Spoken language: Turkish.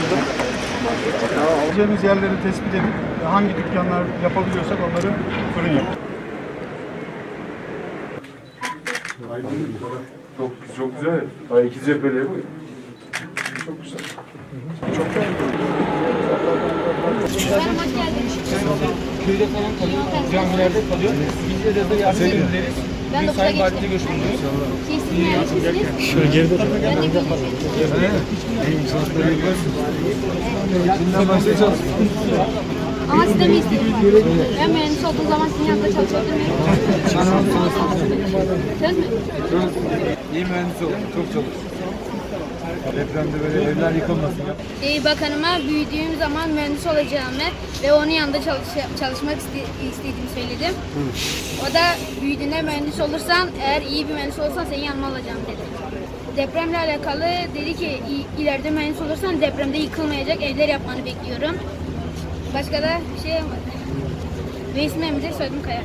sıkıntı? Alacağımız yerleri tespit edip hangi dükkanlar yapabiliyorsak onları fırın yap. Çok çok güzel. Ay iki cepheli. Çok güzel. Köyde falan kalıyor, camilerde kalıyor. Biz de de yardım ederiz. Ben de sayın buraya valide görüşmüştük. Siz neredesiniz? Şöyle geride Ben de Ama siz de mi istiyorsunuz? Ben mühendis olduğum zaman sizin yanında çalışabilir miyim? Söz mü? İyi mühendis olun. Çok çalış. Depremde böyle evler yıkılmasın. Ee, bakanıma büyüdüğüm zaman mühendis olacağımı ve onun yanında çalış- çalışmak iste- istediğimi söyledim. O da büyüdüğünde mühendis olursan, eğer iyi bir mühendis olursan senin yanıma alacağım dedi. Depremle alakalı dedi ki "İ- ileride mühendis olursan depremde yıkılmayacak evler yapmanı bekliyorum. Başka da bir şey yapmadı. Ve ismim Emre, soyadım Kaya.